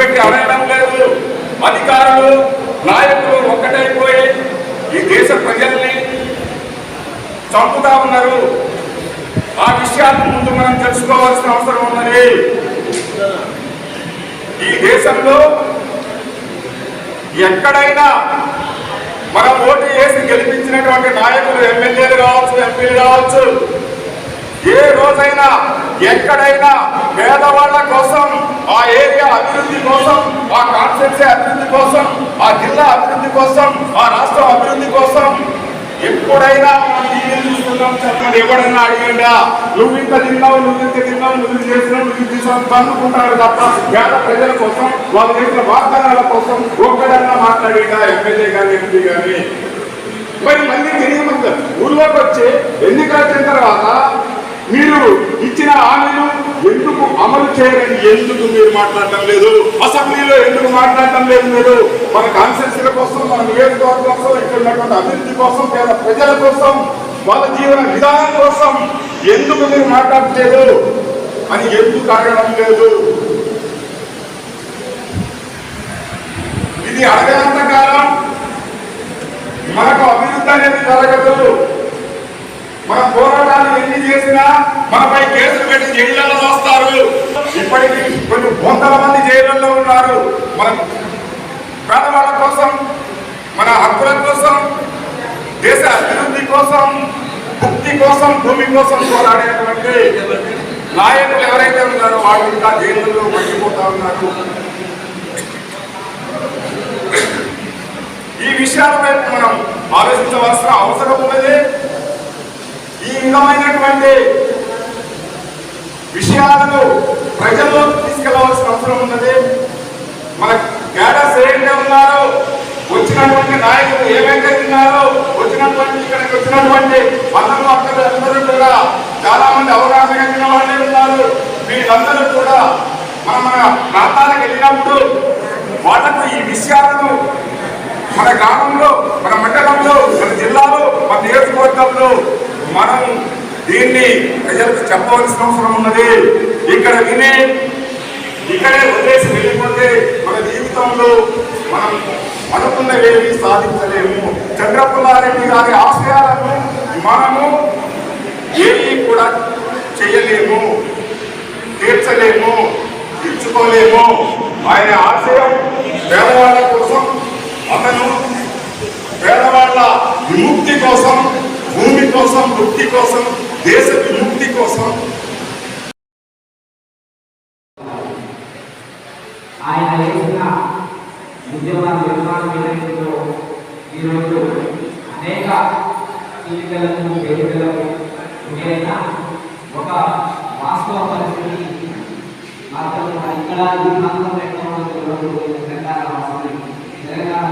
పెట్టి అడగడం లేదు. అధికారులు నాయకులు ఒక్కటైపోయి ఈ దేశ ప్రజల్ని చంపుతా ఉన్నారు. ఆ విషయాన్ని ముందు మనం తెలుసుకోవాల్సిన అవసరం ఉన్నది. ఈ దేశంలో ఎక్కడైనా మనం ఓటు వేసి గెలిపించినటువంటి నాయకులు ఎమ్మెల్యేలు కావచ్చు ఎంపీలు కావచ్చు ఏ రోజైనా ఎక్కడైనా పేదవాళ్ళ కోసం ఆ ఏరియా అభివృద్ధి కోసం ఆ కాన్స్టిట్యూన్సీ అభివృద్ధి కోసం ఆ జిల్లా అభివృద్ధి కోసం ఆ రాష్ట్రం అభివృద్ధి కోసం ఎప్పుడైనా మనం టీవీలు చూస్తున్నాం చెప్పండి ఎవడన్నా అడిగిండా నువ్వు ఇంత తిన్నావు నువ్వు ఇంత తిన్నావు నువ్వు ఇది చేసినావు నువ్వు ఇది చేసావు తప్ప పేద ప్రజల కోసం వాళ్ళు చేసిన వాగ్దానాల కోసం ఒక్కడన్నా మాట్లాడిండా ఎమ్మెల్యే కానీ ఎంపీ కానీ మరి మళ్ళీ తిరిగి ముందు ఊళ్ళోకి వచ్చి ఎన్నికలు వచ్చిన తర్వాత మీరు ఇచ్చిన హామీ ఎందుకు అమలు చేయడానికి ఎందుకు మీరు మాట్లాడటం లేదు? అసెంబ్లీలో ఎందుకు మాట్లాడటం లేదు మీరు? మన కాన్స్టిట్యూన్సీల కోసం మన నియోజకవర్గం కోసం ఇక్కడ ఉన్నటువంటి అభివృద్ధి కోసం పేద ప్రజల కోసం వాళ్ళ జీవన విధానం కోసం ఎందుకు మీరు మాట్లాడలేదు అని ఎందుకు అడగడం లేదు? ఇది అడగనంత కాలం మనకు అభివృద్ధి అనేది జరగదు. మన పోరాటాలు ఎన్ని చేసినా మనపై కేసులు పెట్టి జైళ్ళలో వస్తారు ఇప్పటికీ కొన్ని వందల మంది జైళ్ళలో ఉన్నారు మన పేదవాళ్ళ కోసం మన హక్కుల కోసం దేశ అభివృద్ధి కోసం ముక్తి కోసం భూమి కోసం పోరాడేటువంటి నాయకులు ఎవరైతే ఉన్నారో వాళ్ళు ఇంకా జైళ్ళలో మర్చిపోతా ఉన్నారు. ఈ విషయాల వైపు మనం ఆలోచించవలసిన అవసరం ఉన్నది ఈ విధమైనటువంటి విషయాలను ప్రజల్లో తీసుకెళ్ళవలసిన అవసరం ఉన్నది మన క్యాడర్స్ ఏంటి ఉన్నారు వచ్చినటువంటి నాయకులు ఏమైతే తిన్నారో వచ్చినటువంటి ఇక్కడికి వచ్చినటువంటి అన్నలు అక్కలు అందరూ కూడా చాలా మంది అవగాహన కలిగిన వాళ్ళే ఉన్నారు. వీళ్ళందరూ కూడా మన మన ప్రాంతాలకు వెళ్ళినప్పుడు వాళ్ళకు ఈ విషయాలను మన గ్రామంలో మన మండలంలో మన జిల్లాలో మన నియోజకవర్గంలో మనం దీన్ని ప్రజలకు చెప్పవలసిన అవసరం ఉన్నది. ఇక్కడ వినే ఇక్కడే వదిలేసి వెళ్ళిపోతే మన జీవితంలో మనం అనుకున్నవేమి సాధించలేము. చంద్రపుల్లారెడ్డి గారి ఆశయాలను మనము ఏమీ కూడా చేయలేము తీర్చలేము తీర్చుకోలేము. ఆయన ఆశయం పేదవాళ్ళ కోసం అతను పేదవాళ్ళ విముక్తి కోసం భూమి కోసం వృత్తి కోసం దేశ విముక్తి కోసం చేసిన ఉద్యమ నిర్మాణ వేదికలో ఈరోజు అనేక చీలికలకు వేదికలకు గురైన ఒక వాస్తవ పరిస్థితి మాత్రం ఇక్కడ ఈ ప్రాంతంలో ఎక్కడ తెలంగాణ వాసులు తెలంగాణ